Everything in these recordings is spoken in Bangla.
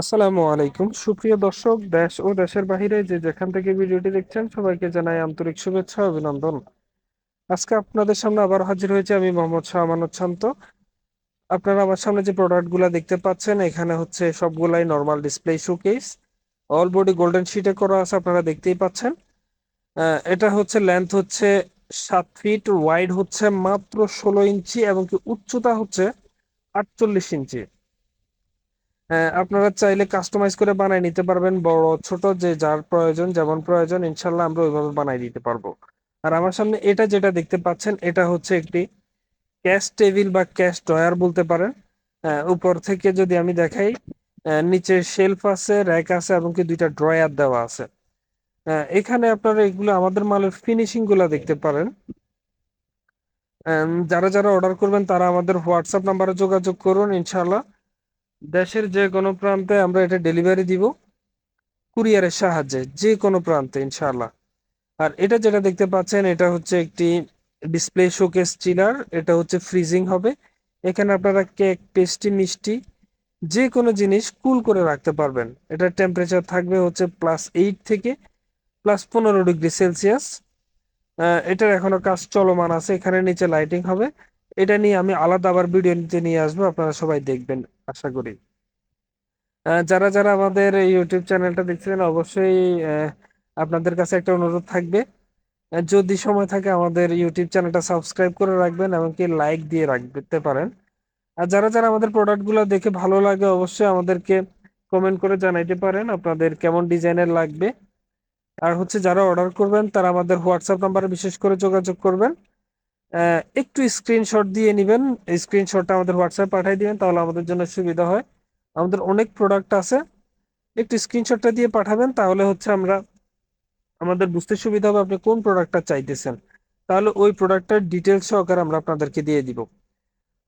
আসসালামু আলাইকুম। সুপ্রিয় দর্শক, দেশ ও দেশের বাহিরে যে যেখান থেকে ভিডিওটি দেখছেন, সবাইকে জানাই আন্তরিক শুভেচ্ছা, অভিনন্দন। আজকে আপনাদের সামনে আবার হাজির হয়েছে আমি মোহাম্মদ শাহ আমানত শান্ত। আপনারা আমার সামনে যে প্রোডাক্টগুলো দেখতে পাচ্ছেন, এখানে হচ্ছে সবগুলাই normal display showcase all body golden শিটে করা আছে, আপনারা দেখতেই পাচ্ছেন। এটা হচ্ছে লেন্থ হচ্ছে সাত ফিট ওয়াইড হচ্ছে মাত্র ষোলো ইঞ্চি এবং কি উচ্চতা হচ্ছে আটচল্লিশ ইঞ্চি। আপনারা চাইলে কাস্টমাইজ করে বানাই নিতে পারবেন। বড় ছোট যে যার প্রয়োজন যেমন প্রয়োজন ইনশাল্লাহ আমরা ওইভাবে বানাই দিতে পারব। আর আমার সামনে এটা যেটা দেখতে পাচ্ছেন এটা হচ্ছে একটি ক্যাশ টেবিল বা ক্যাশ ড্রয়ার বলতে পারেন। আহ, উপর থেকে যদি আমি দেখাই আহ, নিচে শেলফ আছে র্যাক আছে এবং কি দুইটা ড্রয়ার দেওয়া আছে। এখানে আপনারা এগুলো আমাদের মালের ফিনিশিংগুলা দেখতে পারেন। যারা যারা অর্ডার করবেন তারা আমাদের হোয়াটসঅ্যাপ নাম্বারে যোগাযোগ করুন ইনশাল্লাহ। দেশের যে কোনো প্রান্তে আমরা এটা ডেলিভারি দিব, কুরিয়ারের সাহায্যে, যে কোনো প্রান্তে, ইনশাআল্লাহ। আর এটা যেটা দেখতে পাচ্ছেন, এটা হচ্ছে একটি ডিসপ্লে শোকেস চিলার এটা হচ্ছে ফ্রিজিং হবে। এখানে আপনারা কেক পেস্ট্রি মিষ্টি, যে কোনো জিনিস কুল করে রাখতে পারবেন। এটার টেম্পারেচার থাকবে হচ্ছে প্লাস এইট থেকে প্লাস পনেরো ডিগ্রি সেলসিয়াস এটার এখনও কাজ চলমান আছে, এখানে নিচে লাইটিং হবে। এটা নিয়ে আমি আলাদা আবার ভিডিও নিতে নিয়ে আসব, আপনারা সবাই দেখবেন, আশা করি। যারা যারা আমাদের ইউটিউব চ্যানেলটা দেখছিলেন, অবশ্যই আপনাদের কাছে একটা অনুরোধ থাকবে। যদি সময় থাকে আমাদের ইউটিউব চ্যানেলটা সাবস্ক্রাইব করে রাখবেন এমনকি লাইক দিয়ে রাখতে পারেন। আর যারা যারা আমাদের প্রোডাক্টগুলো দেখে ভালো লাগে, অবশ্যই আমাদেরকে কমেন্ট করে জানাইতে পারেন, আপনাদের কেমন ডিজাইনের লাগবে। আর হচ্ছে যারা অর্ডার করবেন, তারা আমাদের হোয়াটসঅ্যাপ নাম্বারে বিশেষ করে যোগাযোগ করবেন। একটু স্ক্রিনশট দিয়ে নেবেন। স্ক্রিনশটটা আমাদের হোয়াটসঅ্যাপ পাঠিয়ে দিবেন, তাহলে আমাদের জন্য সুবিধা হয়। আমাদের অনেক প্রোডাক্ট আছে। একটু স্ক্রিনশটটা দিয়ে পাঠাবেন, তাহলে হচ্ছে আমরা, আমাদের বুঝতে সুবিধা হবে আপনি কোন প্রোডাক্টটা চাইতেছেন। তাহলে ওই প্রোডাক্টটার ডিটেলস সহকারে আমরা আপনাদেরকে দিয়ে দিব।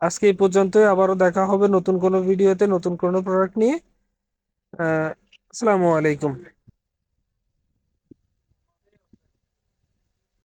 আজকে এই পর্যন্তই, আবারও দেখা হবে নতুন কোনো ভিডিওতে নতুন কোনো প্রোডাক্ট নিয়ে। আসসালামু আলাইকুম।